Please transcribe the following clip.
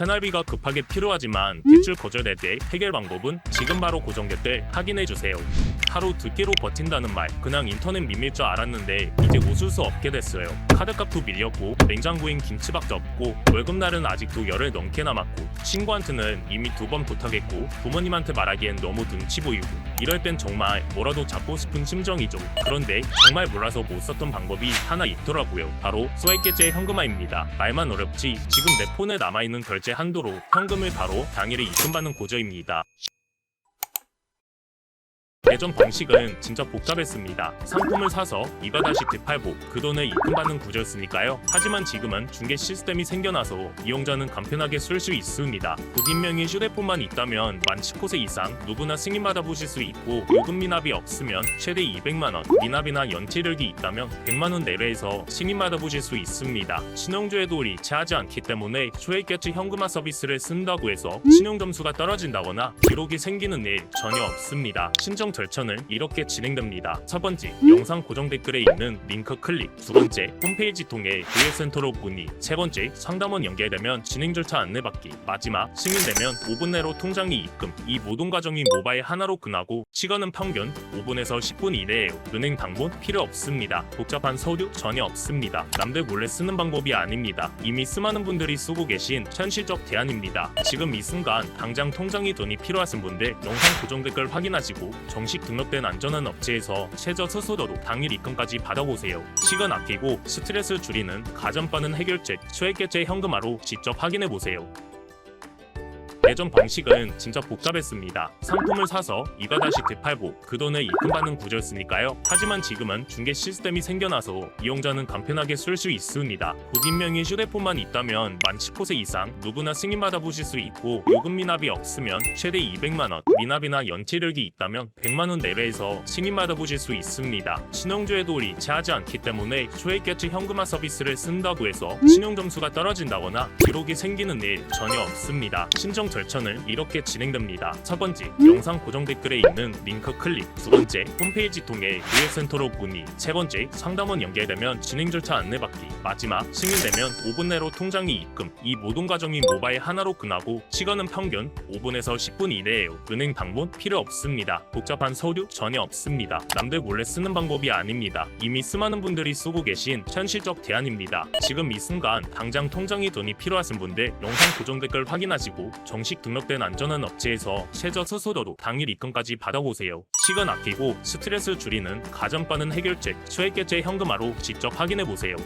생활비가 급하게 필요하지만 대출 거절될 때 해결 방법은 지금 바로 고정 댓글 확인해 주세요. 하루 두 끼로 버틴다는 말 그냥 인터넷 밈일 줄 알았는데 이제 웃을 수 없게 됐어요. 카드값도 밀렸고 냉장고엔 김치밖에 없고 월급날은 아직도 열흘 넘게 남았고 친구한테는 이미 두 번 부탁했고 부모님한테 말하기엔 너무 눈치 보이고 이럴 땐 정말 뭐라도 잡고 싶은 심정이죠. 그런데 정말 몰라서 못 썼던 방법이 하나 있더라고요. 바로 스와이계제 현금화입니다. 말만 어렵지 지금 내 폰에 남아있는 결제 한도로 현금을 바로 당일에 입금받는 구조입니다. 예전 방식은 진짜 복잡했습니다. 상품을 사서 이가다시 되팔고 그 돈을 입금받는 구조였으니까요. 하지만 지금은 중개 시스템이 생겨나서 이용자는 간편하게 쓸 수 있습니다. 본인명의 휴대폰만 있다면 만 19세 이상 누구나 승인받아 보실 수 있고 요금 미납이 없으면 최대 200만 원, 미납이나 연체력이 있다면 100만 원 내외에서 승인받아 보실 수 있습니다. 신용조에도 리치하지 않기 때문에 초액결제 현금화 서비스를 쓴다고 해서 신용 점수가 떨어진다거나 기록이 생기는 일 전혀 없습니다. 신청 절차는 이렇게 진행됩니다. 첫 번째, 영상 고정 댓글에 있는 링크 클릭. 두 번째, 홈페이지 통해 교육센터로 문의. 세 번째, 상담원 연결되면 진행 절차 안내받기. 마지막, 승인되면 5분 내로 통장이 입금. 이 모든 과정이 모바일 하나로 끝나고 시간은 평균 5분에서 10분 이내에요. 은행 방문 필요 없습니다. 복잡한 서류 전혀 없습니다. 남들 몰래 쓰는 방법이 아닙니다. 이미 수많은 분들이 쓰고 계신 현실적 대안입니다. 지금 이 순간 당장 통장이 돈이 필요하신 분들 영상 고정 댓글 확인하시고 정식 등록된 안전한 업체에서 최저 스스로로 당일 입금까지 받아보세요. 시간 아끼고 스트레스 줄이는 가전 빠른 해결책 소액결제 현금화로 직접 확인해 보세요. 예전 방식은 진짜 복잡했습니다. 상품을 사서 이가 다시 되팔고 그 돈을 입금받는 구조였으니까요. 하지만 지금은 중개 시스템이 생겨나서 이용자는 간편하게 쓸 수 있습니다. 본인명의 휴대폰만 있다면 만 19세 이상 누구나 승인받아 보실 수 있고 요금 미납이 없으면 최대 200만 원, 미납이나 연체력이 있다면 100만 원 내외에서 승인받아 보실 수 있습니다. 신용조에도 리치하지 않기 때문에 초액결제 현금화 서비스를 쓴다고 해서 신용 점수가 떨어진다거나 기록이 생기는 일 전혀 없습니다. 신청 절 차는 이렇게 진행됩니다. 첫 번째, 영상 고정 댓글에 있는 링크 클릭. 두 번째, 홈페이지 통해 교육센터로 문의. 세 번째, 상담원 연결되면 진행 절차 안내받기. 마지막, 승인되면 5분 내로 통장이 입금. 이 모든 과정이 모바일 하나로 끝나고 시간은 평균 5분에서 10분 이내에요. 은행 방문 필요 없습니다. 복잡한 서류 전혀 없습니다. 남들 몰래 쓰는 방법이 아닙니다. 이미 수많은 분들이 쓰고 계신 현실적 대안입니다. 지금 이 순간 당장 통장이 돈이 필요하신 분들 영상 고정 댓글 확인하시고 정식 등록된 안전한 업체에서 최저 스스로로 당일 입금까지 받아보세요. 시간 아끼고 스트레스 줄이는 가전 빠른 해결책 소액결제 현금화로 직접 확인해 보세요.